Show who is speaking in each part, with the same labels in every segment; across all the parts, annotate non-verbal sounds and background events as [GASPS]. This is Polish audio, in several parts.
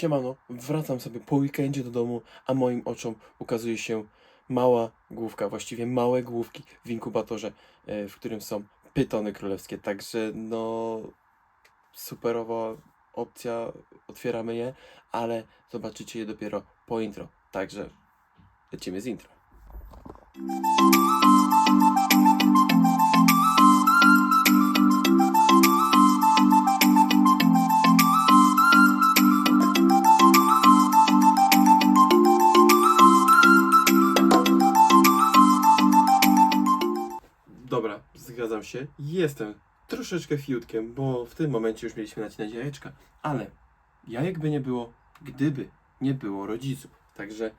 Speaker 1: Siemano, wracam sobie po weekendzie do domu, a moim oczom ukazuje się mała główka, właściwie małe główki w inkubatorze, e, w którym są pytony królewskie. Także no, superowa opcja, otwieramy je, ale zobaczycie je dopiero po intro. Także lecimy z intro. Zgadzam się. Jestem troszeczkę fiutkiem, bo w tym momencie już mieliśmy nacinać jajeczka, ale jajek by nie było, gdyby nie było rodziców. Także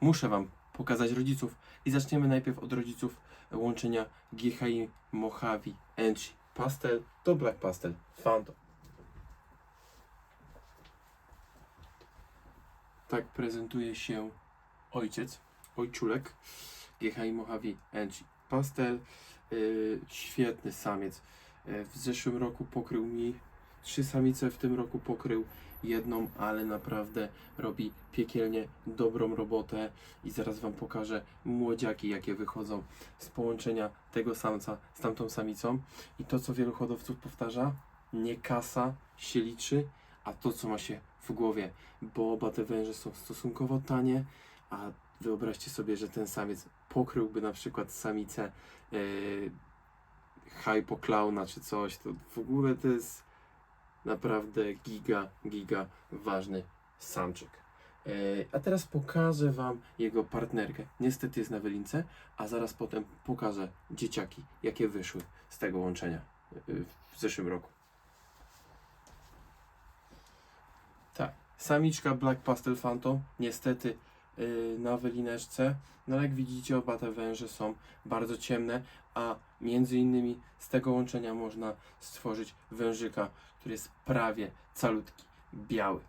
Speaker 1: muszę Wam pokazać rodziców i zaczniemy najpierw od rodziców łączenia GHI Mojave Enchi Pastel to Black Pastel Phantom. Tak prezentuje się ojciec, ojczulek GHI Mojave Enchi Pastel. Yy, świetny samiec. Yy, w zeszłym roku pokrył mi trzy samice, w tym roku pokrył jedną, ale naprawdę robi piekielnie dobrą robotę i zaraz Wam pokażę młodziaki, jakie wychodzą z połączenia tego samca z tamtą samicą. I to, co wielu hodowców powtarza, nie kasa się liczy, a to, co ma się w głowie, bo oba te węże są stosunkowo tanie, a wyobraźcie sobie, że ten samiec pokryłby na przykład samicę yy, hypoklauna czy coś, to w ogóle to jest naprawdę giga, giga ważny samczyk. E, A teraz pokażę Wam jego partnerkę. Niestety jest na wylince, a zaraz potem pokażę dzieciaki, jakie wyszły z tego łączenia e, w zeszłym roku. Tak, samiczka Black Pastel Phantom, niestety yy, na wylineczce, no ale jak widzicie oba te węże są bardzo ciemne, a między innymi z tego łączenia można stworzyć wężyka, który jest prawie calutki, biały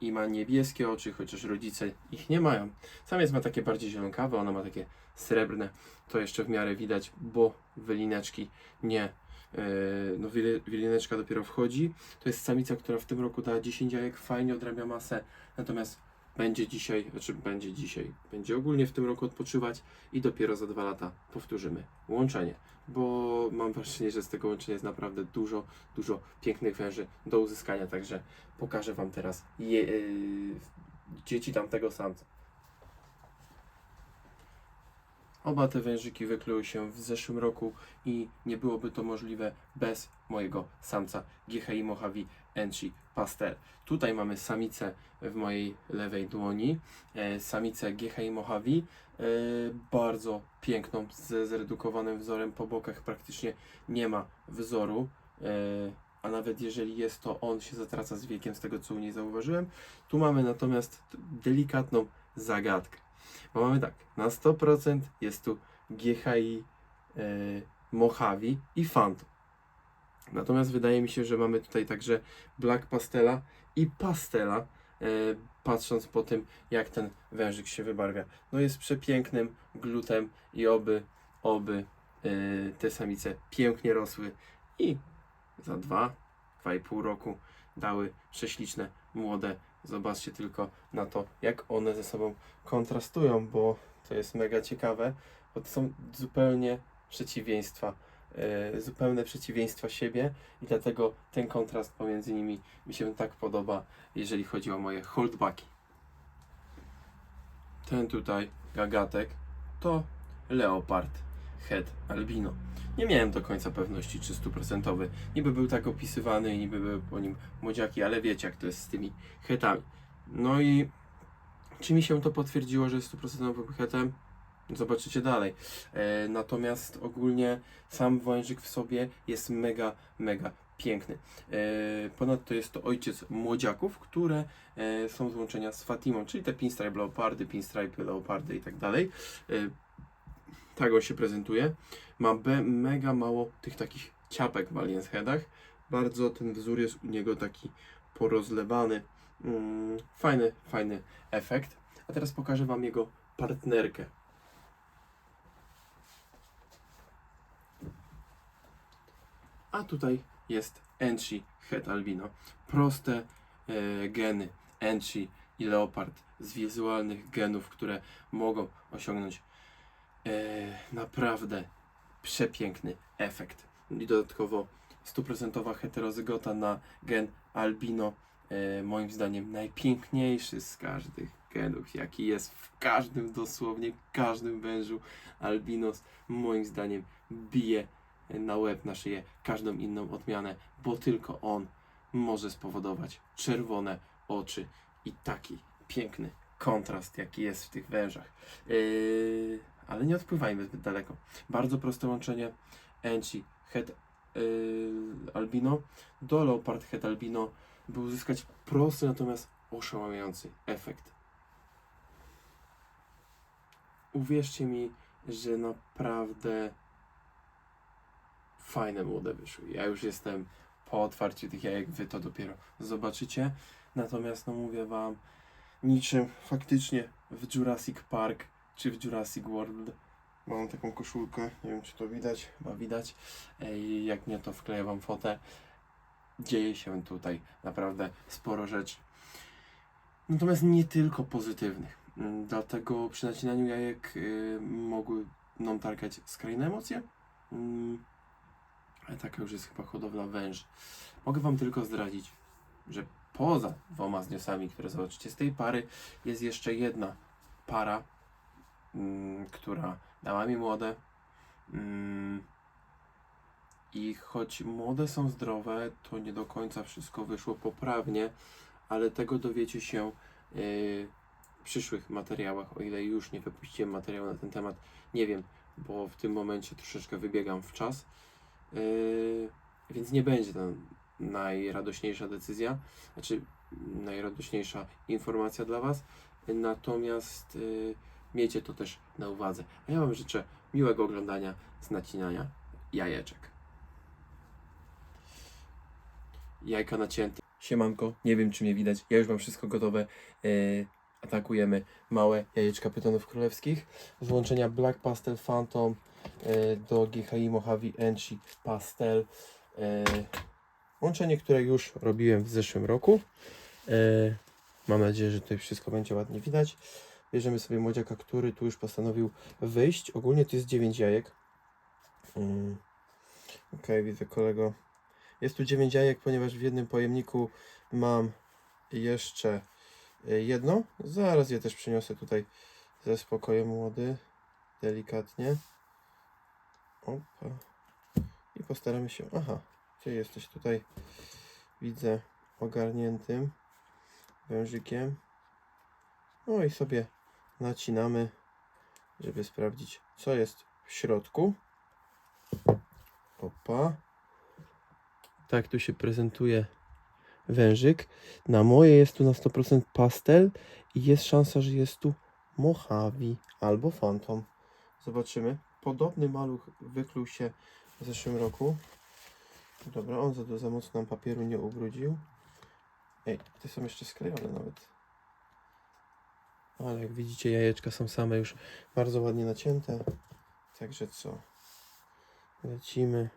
Speaker 1: i ma niebieskie oczy, chociaż rodzice ich nie mają. Samiec ma takie bardziej zielonkawe, ona ma takie srebrne, to jeszcze w miarę widać, bo wylineczki nie. Yy, no wili- wilineczka dopiero wchodzi. To jest samica, która w tym roku dała 10 jajek, fajnie odrabia masę, natomiast będzie dzisiaj, znaczy będzie dzisiaj, będzie ogólnie w tym roku odpoczywać i dopiero za dwa lata powtórzymy łączenie, bo mam wrażenie, że z tego łączenia jest naprawdę dużo, dużo pięknych węży do uzyskania, także pokażę Wam teraz je, yy, dzieci tamtego samca. Oba te wężyki wykluły się w zeszłym roku i nie byłoby to możliwe bez mojego samca GHI Mojave Enchi Pastel. Tutaj mamy samicę w mojej lewej dłoni, e, samicę GHI Mojave, e, bardzo piękną, ze zredukowanym wzorem po bokach praktycznie nie ma wzoru, e, a nawet jeżeli jest, to on się zatraca z wiekiem, z tego co u niej zauważyłem. Tu mamy natomiast delikatną zagadkę. Bo mamy tak, na 100% jest tu GHI Mojave i Phantom. Natomiast wydaje mi się, że mamy tutaj także Black Pastela i Pastela, e, patrząc po tym, jak ten wężyk się wybarwia. No jest przepięknym glutem i oby, oby e, te samice pięknie rosły i za dwa, dwa i pół roku dały prześliczne, młode. Zobaczcie tylko na to, jak one ze sobą kontrastują, bo to jest mega ciekawe, bo to są zupełnie przeciwieństwa, zupełne przeciwieństwa siebie i dlatego ten kontrast pomiędzy nimi mi się tak podoba, jeżeli chodzi o moje holdbacki. Ten tutaj gagatek to leopard head albino. Nie miałem do końca pewności, czy stuprocentowy. Niby był tak opisywany i niby były po nim młodziaki, ale wiecie, jak to jest z tymi hetami. No i czy mi się to potwierdziło, że jest stuprocentowym hetem? Zobaczycie dalej. E, natomiast ogólnie sam wążyk w sobie jest mega, mega piękny. E, ponadto jest to ojciec młodziaków, które e, są z łączenia z Fatimą, czyli te pinstripe leopardy, pinstripe leopardy i tak dalej. E, tak on się prezentuje. Ma be, mega mało tych takich ciapek w Aliens Headach. Bardzo ten wzór jest u niego taki porozlewany. Mm, fajny, fajny efekt. A teraz pokażę Wam jego partnerkę. A tutaj jest Enchi Het Albino. Proste e, geny. Enchi i Leopard z wizualnych genów, które mogą osiągnąć e, naprawdę przepiękny efekt. I dodatkowo stuprocentowa heterozygota na gen albino, e, moim zdaniem najpiękniejszy z każdych genów, jaki jest w każdym, dosłownie każdym wężu. Albinos moim zdaniem bije na łeb, na szyję każdą inną odmianę, bo tylko on może spowodować czerwone oczy i taki piękny kontrast, jaki jest w tych wężach. Yy, ale nie odpływajmy zbyt daleko. Bardzo proste łączenie Enchi Het yy, Albino do Leopard Het Albino, by uzyskać prosty, natomiast oszałamiający efekt. Uwierzcie mi, że naprawdę fajne młode wyszły. Ja już jestem po otwarciu tych jajek, wy to dopiero zobaczycie. Natomiast no mówię wam, niczym faktycznie w Jurassic Park czy w Jurassic World. Mam taką koszulkę, nie wiem czy to widać, chyba widać. Ej, Jak nie, to wkleję wam fotę. Dzieje się tutaj naprawdę sporo rzeczy. Natomiast nie tylko pozytywnych. Mm, Dlatego przy nacinaniu jajek y, mogły nam targać skrajne emocje. Mm, ale taka już jest chyba hodowla węży. Mogę Wam tylko zdradzić, że poza dwoma zniosami, które zobaczycie z tej pary, jest jeszcze jedna para, mm, która dała mi młode. Mm, I choć młode są zdrowe, to nie do końca wszystko wyszło poprawnie, ale tego dowiecie się yy, w przyszłych materiałach, o ile już nie wypuściłem materiału na ten temat. Nie wiem, bo w tym momencie troszeczkę wybiegam w czas. Yy, więc nie będzie to najradośniejsza decyzja, znaczy najradośniejsza informacja dla Was. Natomiast yy, miejcie to też na uwadze. A ja Wam życzę miłego oglądania z nacinania jajeczek. Jajka nacięte. Siemanko, nie wiem czy mnie widać. Ja już mam wszystko gotowe. Yy, atakujemy małe jajeczka pytonów królewskich. Złączenia Black Pastel Phantom e, do GHI Mojave Enchi Pastel. E, Łączenie, które już robiłem w zeszłym roku. E, Mam nadzieję, że tutaj wszystko będzie ładnie widać. Bierzemy sobie młodziaka, który tu już postanowił wyjść. Ogólnie to jest 9 jajek. Mm. Ok, widzę kolego. Jest tu 9 jajek, ponieważ w jednym pojemniku mam jeszcze jedno. Zaraz je też przyniosę tutaj ze spokojem młody. Delikatnie. Opa. I postaramy się. Aha, gdzie jesteś tutaj? Widzę ogarniętym wężykiem. No i sobie nacinamy, żeby sprawdzić, co jest w środku. Opa. Tak tu się prezentuje wężyk. Na moje jest tu na 100% pastel i jest szansa, że jest tu Mojave albo Phantom. Zobaczymy. Podobny maluch wykluł się w zeszłym roku. Dobra, on za, za mocno nam papieru nie ubrudził. Ej, te są jeszcze sklejone nawet. Ale jak widzicie, jajeczka są same już bardzo ładnie nacięte. Także co? Lecimy.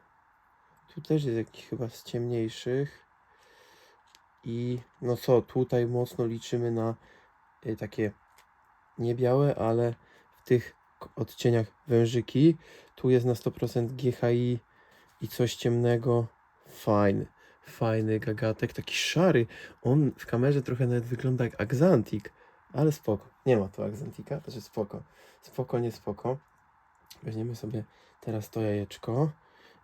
Speaker 1: Tu też jest jakiś chyba z ciemniejszych. I no co, tutaj mocno liczymy na y, takie nie białe, ale w tych odcieniach wężyki. Tu jest na 100% GHI i coś ciemnego. Fajny, fajny gagatek, taki szary. On w kamerze trochę nawet wygląda jak Axantik, ale spoko. Nie ma tu Axantika, także spoko. Spoko, nie spoko. Weźmiemy sobie teraz to jajeczko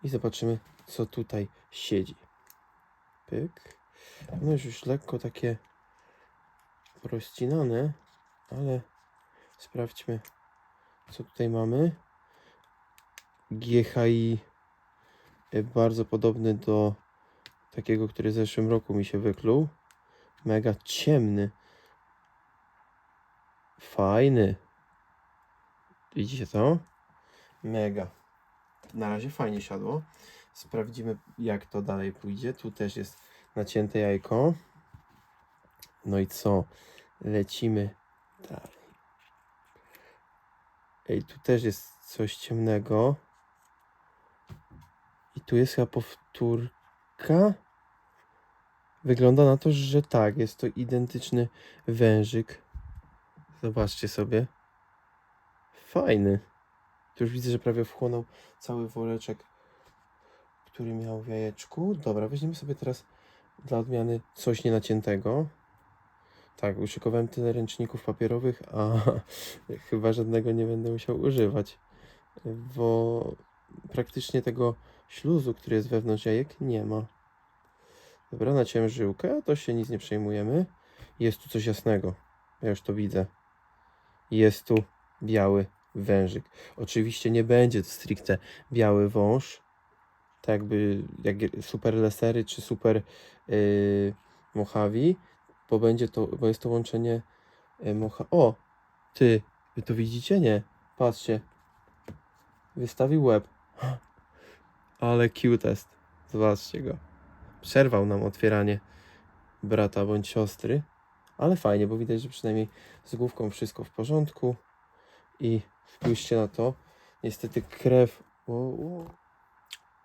Speaker 1: i zobaczymy, co tutaj siedzi. Pyk. No już, już lekko takie porozcinane, ale sprawdźmy, co tutaj mamy. GHI y, bardzo podobny do takiego, który w zeszłym roku mi się wykluł. Mega ciemny. Fajny. Widzicie to? Mega. Na razie fajnie siadło. Sprawdzimy, jak to dalej pójdzie. Tu też jest nacięte jajko. No i co? Lecimy dalej. Ej, tu też jest coś ciemnego. I tu jest chyba powtórka. Wygląda na to, że tak, jest to identyczny wężyk. Zobaczcie sobie. Fajny. Tu już widzę, że prawie wchłonął cały woreczek, który miał w jajeczku. Dobra, weźmiemy sobie teraz dla odmiany coś nienaciętego. Tak, uszykowałem tyle ręczników papierowych, a [LAUGHS] chyba żadnego nie będę musiał używać, bo praktycznie tego śluzu, który jest wewnątrz jajek, nie ma. Dobra, naciąłem żyłkę, to się nic nie przejmujemy. Jest tu coś jasnego, ja już to widzę. Jest tu biały wężyk. Oczywiście nie będzie to stricte biały wąż, tak jakby jak super lesery czy super yy, Mojave, bo będzie to, bo jest to łączenie yy, mocha. O! Ty, wy to widzicie? Nie. Patrzcie. Wystawił łeb. [GASPS] Ale cutest. Zobaczcie go. Przerwał nam otwieranie brata bądź siostry. Ale fajnie, bo widać, że przynajmniej z główką wszystko w porządku. I spójrzcie na to. Niestety krew. O, o.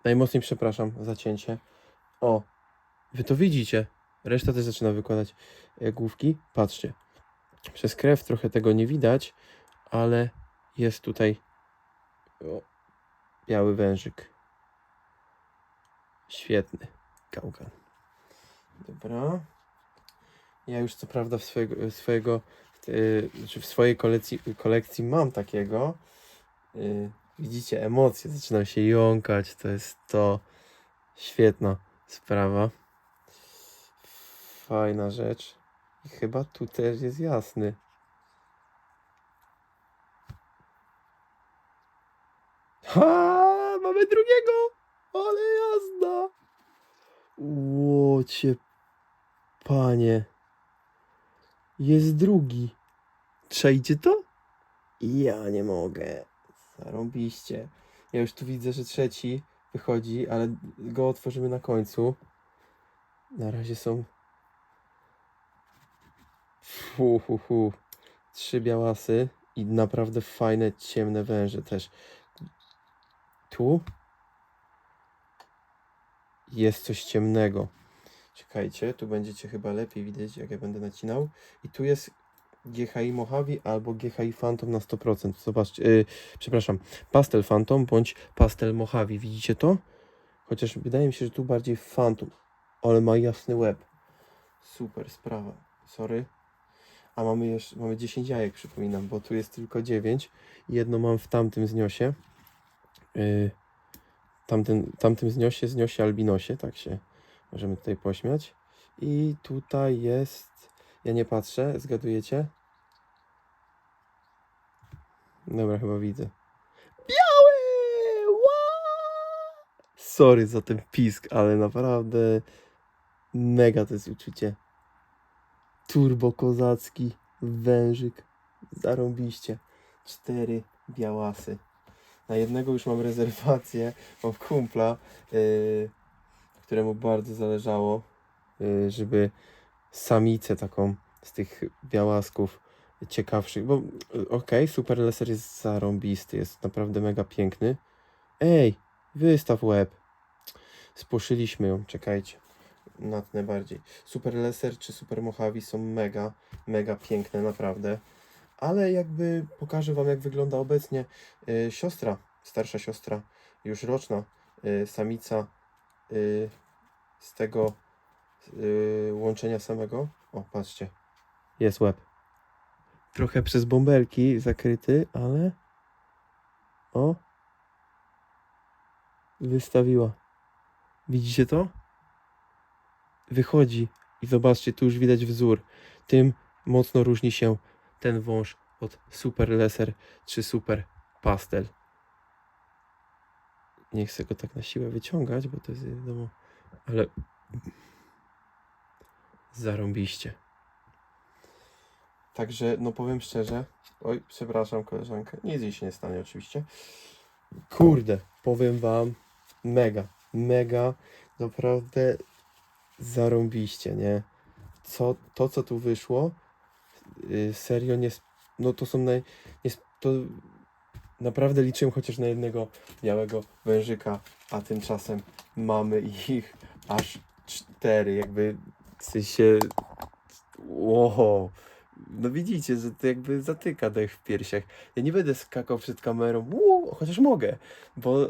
Speaker 1: Najmocniej przepraszam za cięcie. O, wy to widzicie. Reszta też zaczyna wykładać e, główki. Patrzcie. Przez krew trochę tego nie widać, ale jest tutaj o, biały wężyk. Świetny gałgan. Dobra. Ja już co prawda w swojego, swojego yy, znaczy w swojej kolekcji, kolekcji mam takiego. Widzicie, emocje zaczynam się jąkać. To jest to świetna sprawa. Fajna rzecz. I chyba tu też jest jasny. Ha! Mamy drugiego! Ale jazda! Łocie, panie. Jest drugi. Przejdzie to? Ja nie mogę. Zarąbiście. Ja już tu widzę, że trzeci wychodzi, ale go otworzymy na końcu. Na razie są. Fu. Trzy białasy i naprawdę fajne, ciemne węże też. Tu jest coś ciemnego. Czekajcie, tu będziecie chyba lepiej widzieć, jak ja będę nacinał. I tu jest GHI Mojave albo GHI Phantom na 100%. Zobaczcie, yy, przepraszam, Pastel Phantom bądź Pastel Mojave. Widzicie to? Chociaż wydaje mi się, że tu bardziej Phantom. Ale ma jasny łeb. Super sprawa. Sorry. A mamy jeszcze, mamy 10 jajek, przypominam, bo tu jest tylko 9. Jedno mam w tamtym zniosie. Yy, tamtym, tamtym zniosie, zniosie albinosie, tak się możemy tutaj pośmiać. I tutaj jest, ja nie patrzę, zgadujecie? Dobra, chyba widzę. Biały! Wow! Sorry za ten pisk, ale naprawdę mega to jest uczucie. Turbo kozacki wężyk. Zarąbiście. Cztery białasy. Na jednego już mam rezerwację. Mam kumpla, yy, któremu bardzo zależało, yy, żeby samicę taką z tych białasków ciekawszych, bo yy, okej, Super Leser jest zarąbisty, jest naprawdę mega piękny. Ej, wystaw łeb. Spłoszyliśmy ją, czekajcie. Natnę bardziej. Super Leser czy Super Mojave są mega, mega piękne, naprawdę. Ale jakby pokażę Wam, jak wygląda obecnie y, siostra, starsza siostra, już roczna, y, samica y, z tego y, łączenia samego. O, patrzcie, jest łeb. Trochę przez bąbelki zakryty, ale o, wystawiła. Widzicie to? Wychodzi i zobaczcie, tu już widać wzór. Tym mocno różni się ten wąż od super leser czy super pastel. Nie chcę go tak na siłę wyciągać, bo to jest wiadomo, ale zarąbiście. Także, no powiem szczerze, oj, przepraszam koleżankę, nic jej się nie stanie oczywiście. Kurde, powiem wam, mega, mega, naprawdę zarąbiście, nie? Co, to, co tu wyszło, y, serio nie, no to są naj, nie, to naprawdę liczyłem chociaż na jednego białego wężyka, a tymczasem mamy ich aż cztery, jakby W sensie... Wow. No widzicie, że to jakby zatyka dech w piersiach. Ja nie będę skakał przed kamerą, chociaż mogę, bo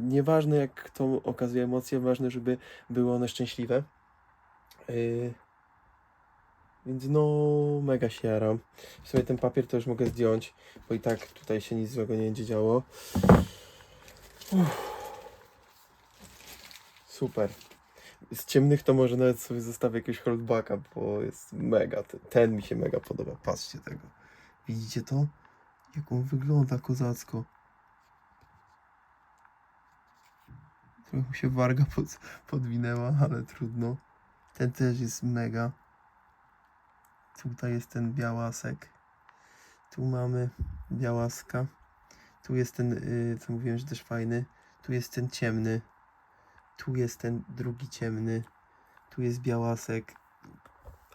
Speaker 1: nieważne jak to okazuje emocje, ważne, żeby były one szczęśliwe. Yy, więc no, mega się. W sumie ten papier to już mogę zdjąć, bo i tak tutaj się nic złego nie będzie działo. Uff. Super. Z ciemnych to może nawet sobie zostawię jakiegoś holdbacka, bo jest mega. Ten, mi się mega podoba. Patrzcie tego. Widzicie to? Jak on wygląda kozacko. Trochę mu się warga pod, podwinęła, ale trudno. Ten też jest mega. Tutaj jest ten białasek. Tu mamy białaska. Tu jest ten, y, co mówiłem, że też fajny. Tu jest ten ciemny. Tu jest ten drugi ciemny. Tu jest białasek.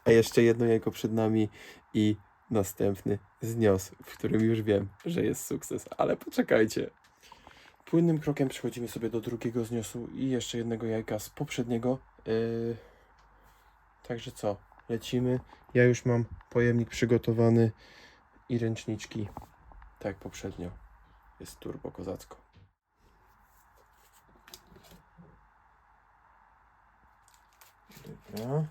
Speaker 1: A jeszcze jedno jajko przed nami i następny znios, w którym już wiem, że jest sukces. Ale poczekajcie. Płynnym krokiem przechodzimy sobie do drugiego zniosu i jeszcze jednego jajka z poprzedniego. Yy... Także co? Lecimy. Ja już mam pojemnik przygotowany i ręczniczki. Tak jak poprzednio. Jest turbo kozacko. Dobra.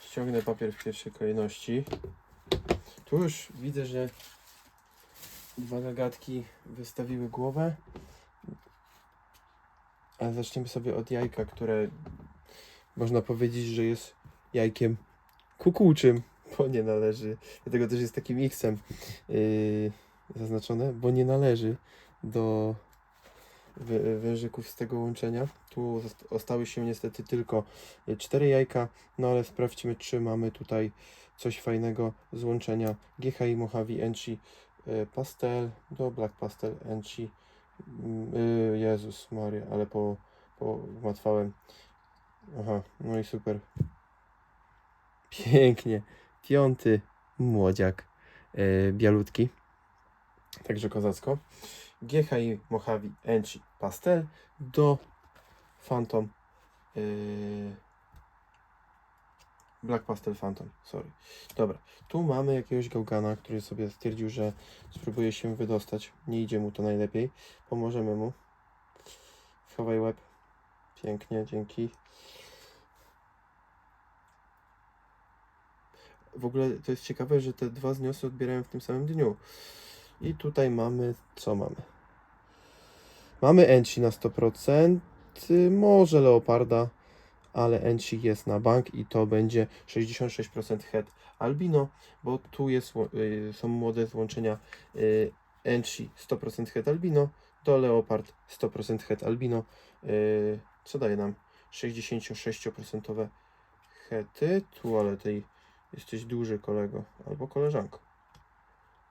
Speaker 1: Ściągnę papier w pierwszej kolejności. Tu już widzę, że dwa gagatki wystawiły głowę. Ale zaczniemy sobie od jajka, które można powiedzieć, że jest jajkiem kukułczym, bo nie należy, dlatego też jest takim X-em yy, zaznaczone, bo nie należy do wężyków z tego łączenia. Tu ostały się niestety tylko y, cztery jajka, no ale sprawdźmy, czy mamy tutaj coś fajnego z łączenia GHI Mojave Enchi y, Pastel do Black Pastel Enchi. Mm, y, Jezus Maria, ale po, po matwałem. Aha, no i super. Pięknie. Piąty młodziak bialutki. Także kozacko. GHI Mojave Enchi Pastel do Phantom yy, Black Pastel Phantom, sorry. Dobra, tu mamy jakiegoś gałgana, który sobie stwierdził, że spróbuje się wydostać. Nie idzie mu to najlepiej. Pomożemy mu. Schowaj łeb. Pięknie, dzięki. W ogóle to jest ciekawe, że te dwa zniosy odbierają w tym samym dniu. I tutaj mamy, co mamy? Mamy Enchi na 100%, y, może Leoparda, ale Enchi jest na bank i to będzie 66% head albino, bo tu jest, y, są młode złączenia y, Enchi 100% head albino do Leopard 100% head albino, y, co daje nam 66% hety, tu ale tej Jesteś duży kolego albo koleżanko.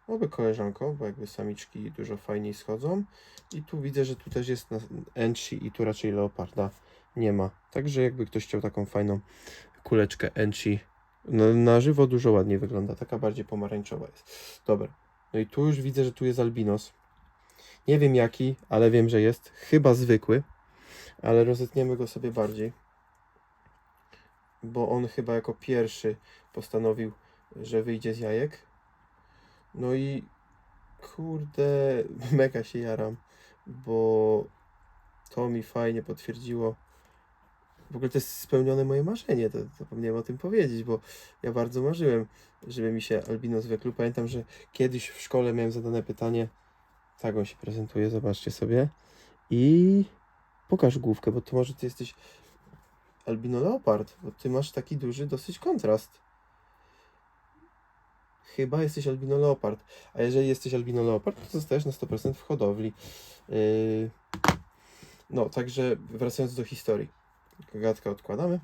Speaker 1: Oby koleżanko, bo jakby samiczki dużo fajniej schodzą. I tu widzę, że tu też jest na Enchi i tu raczej leoparda nie ma. Także jakby ktoś chciał taką fajną kuleczkę Enchi. No, na żywo dużo ładniej wygląda, taka bardziej pomarańczowa jest. Dobra. No i tu już widzę, że tu jest albinos. Nie wiem jaki, ale wiem, że jest. Chyba zwykły, ale rozetniemy go sobie bardziej bo on chyba jako pierwszy postanowił, że wyjdzie z jajek. No i kurde, [LAUGHS] mega się jaram, bo to mi fajnie potwierdziło. W ogóle to jest spełnione moje marzenie, to zapomniałem o tym powiedzieć, bo ja bardzo marzyłem, żeby mi się albinos wykluł. Pamiętam, że kiedyś w szkole miałem zadane pytanie, tak on się prezentuje, zobaczcie sobie. I pokaż główkę, bo to może ty jesteś albino leopard, bo ty masz taki duży dosyć kontrast. Chyba jesteś albino leopard. A jeżeli jesteś albino leopard, to zostajesz na 100% w hodowli. Yy... No, także wracając do historii. Gagatkę odkładamy.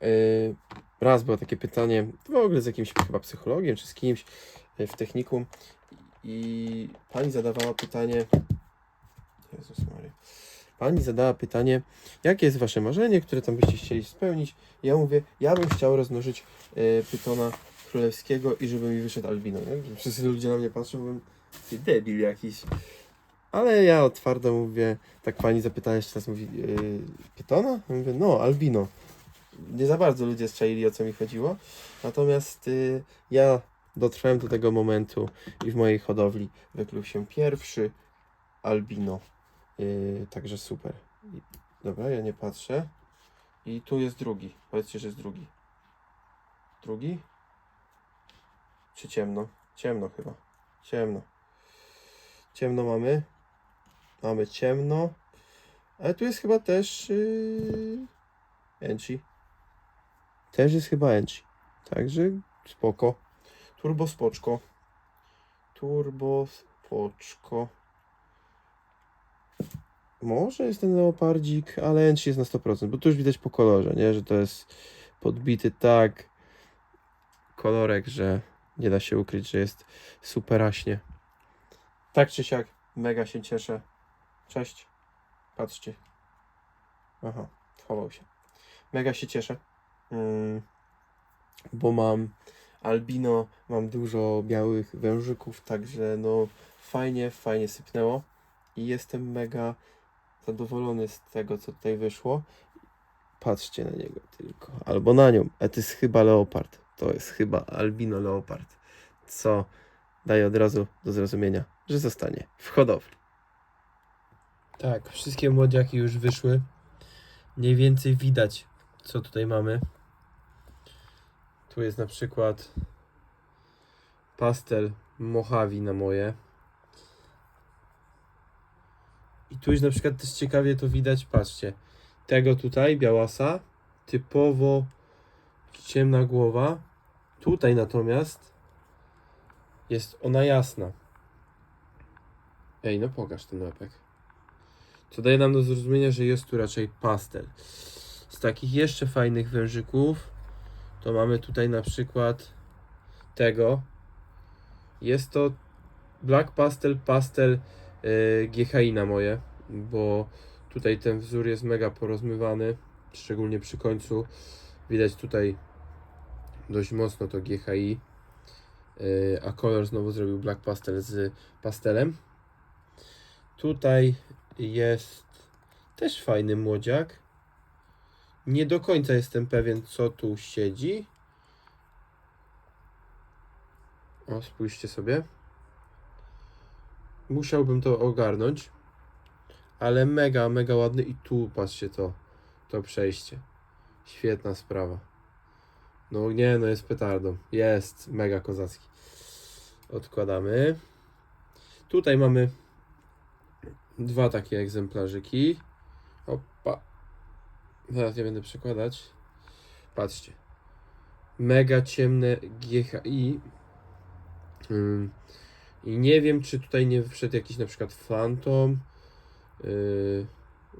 Speaker 1: Yy... Raz było takie pytanie, w ogóle z jakimś chyba psychologiem, czy z kimś yy, w technikum. I pani zadawała pytanie. Jezus Maria. Pani zadała pytanie, jakie jest wasze marzenie, które tam byście chcieli spełnić. Ja mówię, ja bym chciał rozmnożyć e, pytona królewskiego i żeby mi wyszedł albino. Nie? Wszyscy ludzie na mnie patrzą, mówią, ty debil jakiś. Ale ja twardo mówię, tak pani zapytała jeszcze raz, mówi, e, pytona? Ja mówię, no, albino. nie za bardzo ludzie strzelili o co mi chodziło. Natomiast y, ja dotrwałem do tego momentu i w mojej hodowli wykluł się pierwszy albino. Y, także super. Dobra, ja nie patrzę. I tu jest drugi. Powiedzcie, że jest drugi. Drugi? Czy ciemno? Ciemno chyba. Ciemno. Ciemno mamy. Mamy ciemno. Ale tu jest chyba też yy... Enchi. Też jest chyba Enchi. Także spoko. Turbo spoczko. Turbo spoczko. Może jest ten leopardzik, ale Enchi jest na 100%, bo tu już widać po kolorze, nie? Że to jest podbity tak kolorek, że nie da się ukryć, że jest superaśnie. Tak czy siak, mega się cieszę. Cześć. Patrzcie. Aha, schował się. Mega się cieszę. Mm, bo mam albino, mam dużo białych wężyków, także no fajnie, fajnie sypnęło. I jestem mega zadowolony z tego, co tutaj wyszło. Patrzcie na niego tylko. Albo na nią. A to jest chyba leopard. To jest chyba albino leopard. Co daje od razu do zrozumienia, że zostanie w hodowli. Tak, wszystkie młodziaki już wyszły. Mniej więcej widać, co tutaj mamy. Tu jest na przykład pastel Mojave na moje. I tu już na przykład też ciekawie to widać, patrzcie. Tego tutaj, białasa, typowo ciemna głowa. Tutaj natomiast jest ona jasna. Ej, no pokaż ten łepek. Co daje nam do zrozumienia, że jest tu raczej pastel. Z takich jeszcze fajnych wężyków to mamy tutaj na przykład tego. Jest to Black Pastel Pastel yy, GHI moje, bo tutaj ten wzór jest mega porozmywany, szczególnie przy końcu. Widać tutaj dość mocno to GHI, yy, a kolor znowu zrobił Black Pastel z pastelem. Tutaj jest też fajny młodziak. Nie do końca jestem pewien, co tu siedzi. O, spójrzcie sobie. Musiałbym to ogarnąć. Ale mega, mega ładny. I tu, patrzcie to. To przejście. Świetna sprawa. No nie, no jest petardą. Jest, mega kozacki. Odkładamy. Tutaj mamy dwa takie egzemplarzyki. Opa. Zaraz ja będę przekładać. Patrzcie. Mega ciemne GHI. Ym, I nie wiem, czy tutaj nie wszedł jakiś na przykład Phantom. Yy,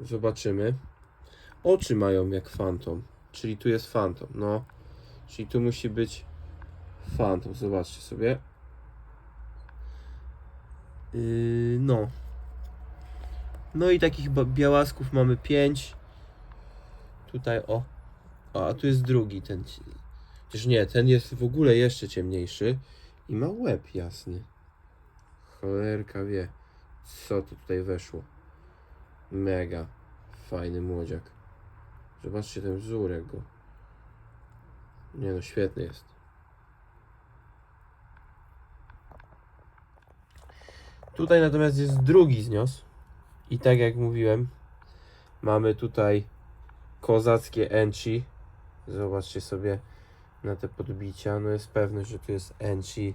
Speaker 1: zobaczymy. Oczy mają jak Phantom. Czyli tu jest Phantom. No. Czyli tu musi być Phantom. Zobaczcie sobie. Yy, no. No i takich białasków mamy 5. Tutaj o. A tu jest drugi ten. ci- Chociaż nie, ten jest w ogóle jeszcze ciemniejszy. I ma łeb jasny. Cholerka wie, co tu tutaj weszło. Mega fajny młodziak. Zobaczcie ten wzórek go. Nie no, świetny jest. Tutaj natomiast jest drugi znios. I tak jak mówiłem, mamy tutaj kozackie enchi. Zobaczcie sobie na te podbicia. No jest pewność, że tu jest enchi.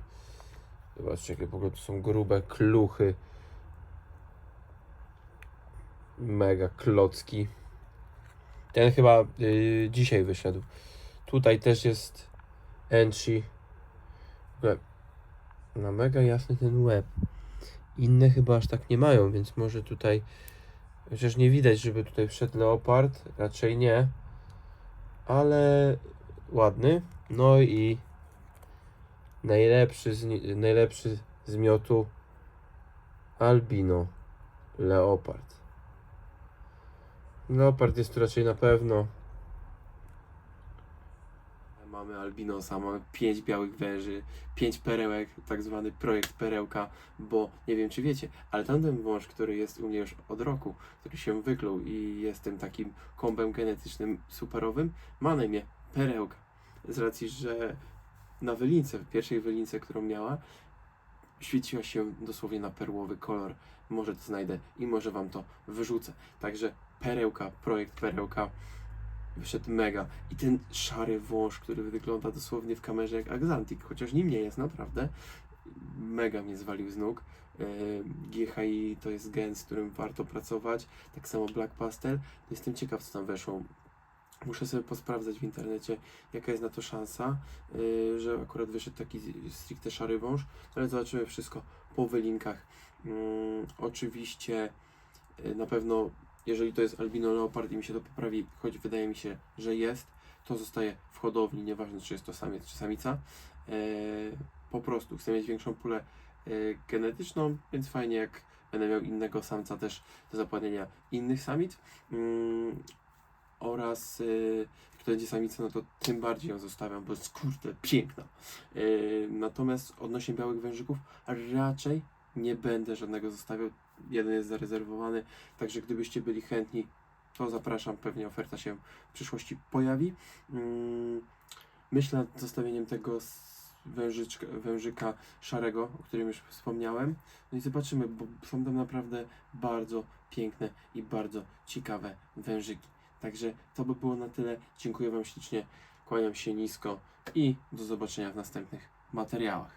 Speaker 1: Zobaczcie, jakie w ogóle tu są grube kluchy. Mega klocki. Ten chyba yy, dzisiaj wyszedł. Tutaj też jest enchi. W ogóle Na mega jasny ten łeb. Inne chyba aż tak nie mają, więc może tutaj. Chociaż nie widać, żeby tutaj wszedł leopard. Raczej nie. Ale ładny. No i najlepszy z, najlepszy z miotu albino leopard. Leopard jest tu raczej na pewno. Mamy albinosa, mamy pięć białych węży, pięć perełek, tak zwany projekt perełka, bo nie wiem czy wiecie, ale tamten wąż, który jest u mnie już od roku, który się wykluł i jest tym takim kombem genetycznym superowym, ma na imię perełka. Z racji, że na wylince, w pierwszej wylince, którą miała, świeciła się dosłownie na perłowy kolor. Może to znajdę i może wam to wyrzucę. Także perełka, projekt perełka wyszedł mega. I ten szary wąż, który wygląda dosłownie w kamerze jak Axantic, chociaż nim nie jest naprawdę, mega mnie zwalił z nóg. E, GHI to jest gen, z którym warto pracować. Tak samo Black Pastel. Jestem ciekaw, co tam weszło. Muszę sobie posprawdzać w internecie, jaka jest na to szansa, yy, że akurat wyszedł taki stricte szary wąż, ale zobaczymy wszystko po wylinkach. Yy, oczywiście yy, na pewno, jeżeli to jest albino leopard i mi się to poprawi, choć wydaje mi się, że jest, to zostaje w hodowli, nieważne czy jest to samiec czy samica. Yy, po prostu chcę mieć większą pulę yy, genetyczną, więc fajnie jak będę miał innego samca też do zapłodnienia innych samic. Yy, oraz y, jak to będzie samica, no to tym bardziej ją zostawiam, bo jest kurde piękna. Natomiast odnośnie białych wężyków, raczej nie będę żadnego zostawiał. Jeden jest zarezerwowany, także gdybyście byli chętni, to zapraszam, pewnie oferta się w przyszłości pojawi. Mm, Myślę nad zostawieniem tego wężyczka, wężyka szarego, o którym już wspomniałem. No i zobaczymy, bo są tam naprawdę bardzo piękne i bardzo ciekawe wężyki. Także to by było na tyle. Dziękuję Wam ślicznie, kłaniam się nisko i do zobaczenia w następnych materiałach.